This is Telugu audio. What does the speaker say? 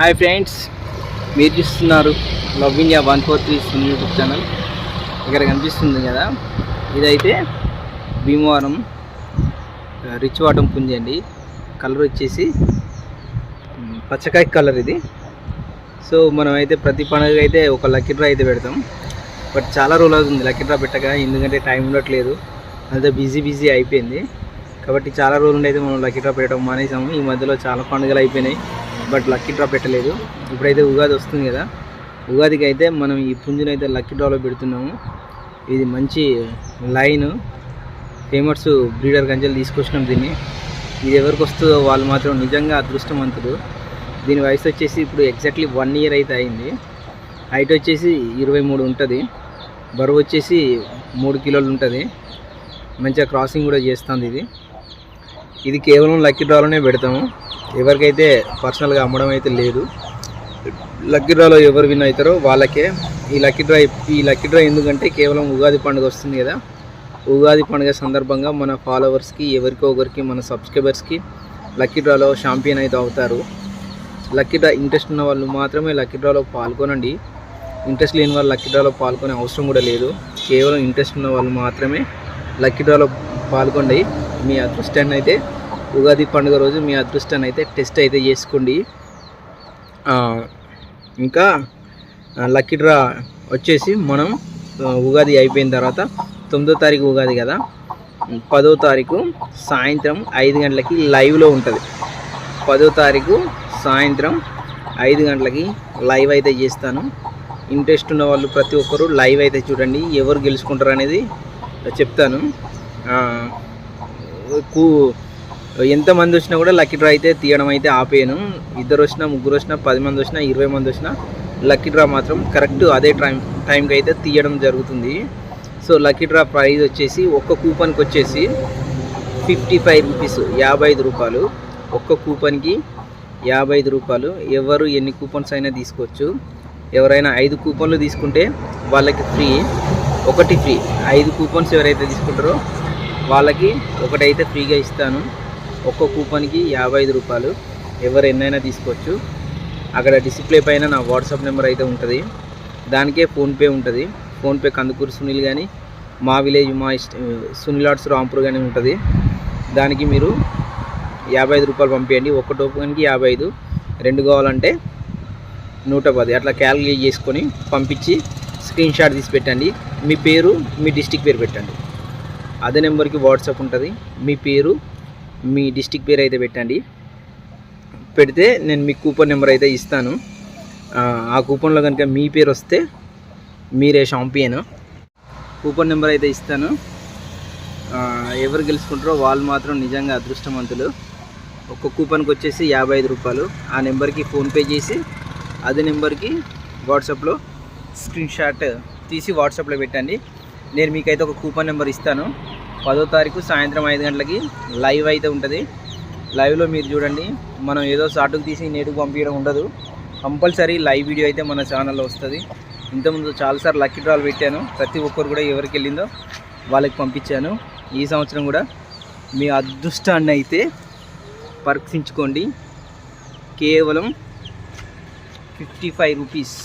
హాయ్ ఫ్రెండ్స్ మీరు చూస్తున్నారు love India one four three sim YouTube channel. ఇక్కడ కనిపిస్తుంది కదా ఇదైతే భీమవరం రిచ్ వాటం పుంజి అండి. కలర్ వచ్చేసి పచ్చకాయ కలర్ ఇది. సో మనం అయితే ప్రతి పండుగ అయితే ఒక లక్కీ డ్రా అయితే పెడతాం. బట్ చాలా రోజులు అవుతుంది లక్కీ డ్రా పెట్టక ఎందుకంటే టైం ఉండట్లేదు. అంతే బిజీ బిజీ అయిపోయింది. కాబట్టి చాలా రోజులు అయితే మనం లక్కీ డ్రా పెట్టడం మానేసాము. ఈ మధ్యలో చాలా పండుగలు అయిపోయినాయి. బట్ లక్కీ డ్రా పెట్టలేదు. ఇప్పుడైతే ఉగాది వస్తుంది కదా. ఉగాదికి అయితే మనం ఈ పుంజుని అయితే లక్కీ డ్రాలో పెడుతున్నాము. ఇది మంచి లైన్. ఫేమస్ బ్రీడర్ గంజలు తీసుకొచ్చినాం దీన్ని. ఇది ఎవరికి వస్తుందో వాళ్ళు మాత్రం నిజంగా అదృష్టవంతులు. దీని వయసు వచ్చేసి ఇప్పుడు ఎగ్జాక్ట్లీ వన్ ఇయర్ అయితే అయింది. హైట్ వచ్చేసి ఇరవై మూడు ఉంటుంది. బరువు వచ్చేసి మూడు కిలోలు ఉంటుంది. మంచిగా క్రాసింగ్ కూడా చేస్తుంది ఇది. ఇది కేవలం లక్కీ డ్రాలోనే పెడతాము. ఎవరికైతే పర్సనల్గా అమ్మడం అయితే లేదు లక్కీ డ్రాలో ఎవరు విన్ అవుతారో వాళ్ళకే. ఈ లక్కీ డ్రా ఈ లక్కీ డ్రా ఎందుకంటే కేవలం ఉగాది పండుగ వస్తుంది కదా. ఉగాది పండుగ సందర్భంగా మన ఫాలోవర్స్కి ఎవరికో ఒకరికి మన సబ్స్క్రైబర్స్కి లక్కీ డ్రాలో షాంపియన్ అయితే అవుతారు. లక్కీ డ్రా ఇంట్రెస్ట్ ఉన్న వాళ్ళు మాత్రమే లక్కీ డ్రాలో పాల్గొనండి. ఇంట్రెస్ట్ లేని వాళ్ళు లక్కీ డ్రాలో పాల్గొనే అవసరం కూడా లేదు. కేవలం ఇంట్రెస్ట్ ఉన్న వాళ్ళు మాత్రమే లక్కీ డ్రాలో పాల్గొండి. మీ అదృష్టాన్ని అయితే ఉగాది పండుగ రోజు మీ అదృష్టాన్ని అయితే టెస్ట్ అయితే చేసుకోండి. ఇంకా లక్కీ డ్రా వచ్చేసి మనం ఉగాది అయిపోయిన తర్వాత తొమ్మిదో తారీఖు ఉగాది కదా. పదో తారీఖు సాయంత్రం ఐదు గంటలకి లైవ్లో ఉంటుంది. పదో తారీఖు సాయంత్రం ఐదు గంటలకి లైవ్ అయితే చేస్తాను. ఇంట్రెస్ట్ ఉన్న వాళ్ళు ప్రతి ఒక్కరు లైవ్ అయితే చూడండి. ఎవరు గెలుచుకుంటారు అనేది చెప్తాను. కూ ఎంతమంది వచ్చినా కూడా లక్కీ డ్రా అయితే తీయడం అయితే ఆపేయను. ఇద్దరు వచ్చినా ముగ్గురు వచ్చినా పది మంది వచ్చినా ఇరవై మంది వచ్చినా లక్కీ డ్రా మాత్రం కరెక్ట్ అదే టైం టైంకి అయితే తీయడం జరుగుతుంది. సో లక్కీ డ్రా ప్రైజ్ వచ్చేసి ఒక్క కూపన్కి వచ్చేసి ఫిఫ్టీ ఫైవ్ రూపీస్ యాభై ఐదు రూపాయలు. ఒక్క కూపన్కి యాభై ఐదు రూపాయలు. ఎవరు ఎన్ని కూపన్స్ అయినా తీసుకోవచ్చు. ఎవరైనా ఐదు కూపన్లు తీసుకుంటే వాళ్ళకి ఫ్రీ ఒకటి ఫ్రీ. ఐదు కూపన్స్ ఎవరైతే తీసుకుంటారో వాళ్ళకి ఒకటైతే ఫ్రీగా ఇస్తాను. ఒక్క కూపన్కి యాభై ఐదు రూపాయలు. ఎవరు ఎన్నైనా తీసుకోవచ్చు. అక్కడ డిస్ప్లే పైన నా వాట్సాప్ నెంబర్ అయితే ఉంటుంది. దానికే ఫోన్పే ఉంటుంది. ఫోన్పే కందుకూరు సునీల్ కానీ మా విలేజ్ మా ఇష్ట సునీల్ ఆర్ట్స్ రాంపూర్ కానీ ఉంటుంది. దానికి మీరు యాభై ఐదు రూపాయలు పంపించండి ఒక్క టోకన్కి యాభై ఐదు రెండు కావాలంటే నూట పది. అట్లా క్యాలిక్యులేట్ చేసుకొని పంపించి స్క్రీన్ షాట్ తీసి పెట్టండి. మీ పేరు మీ డిస్టిక్ పేరు పెట్టండి. అదే నెంబర్కి వాట్సాప్ ఉంటుంది. మీ పేరు మీ డిస్టిక్ పేరు అయితే పెట్టండి. పెడితే నేను మీ కూపన్ నెంబర్ అయితే ఇస్తాను. ఆ, కూపన్లో కనుక మీ పేరు వస్తే మీరే షాంపియన్ కూపన్ నెంబర్ అయితే ఇస్తాను. ఎవరు గెలుచుకుంటారో వాళ్ళు మాత్రం నిజంగా అదృష్టవంతులు. ఒక్క కూపన్కి వచ్చేసి యాభై ఐదు రూపాయలు. ఆ నెంబర్కి ఫోన్పే చేసి అదే నెంబర్కి వాట్సాప్లో స్క్రీన్ షాట్ తీసి వాట్సాప్లో పెట్టండి. నేను మీకైతే ఒక కూపన్ నెంబర్ ఇస్తాను. పదో తారీఖు సాయంత్రం ఐదు గంటలకి లైవ్ అయితే ఉంటుంది. లైవ్లో మీరు చూడండి. మనం ఏదో షార్ట్కి తీసి నేటుకు పంపించడం ఉండదు. కంపల్సరీ లైవ్ వీడియో అయితే మన ఛానల్లో వస్తుంది. ఇంతకుముందు చాలాసార్లు లక్కీ డ్రాలు పెట్టాను. ప్రతి ఒక్కరు కూడా ఎవరికి వెళ్ళిందో వాళ్ళకి పంపించాను. ఈ సంవత్సరం కూడా మీ అదృష్టాన్ని అయితే పరీక్షించుకోండి. కేవలం ఫిఫ్టీ ఫైవ్ రూపీస్.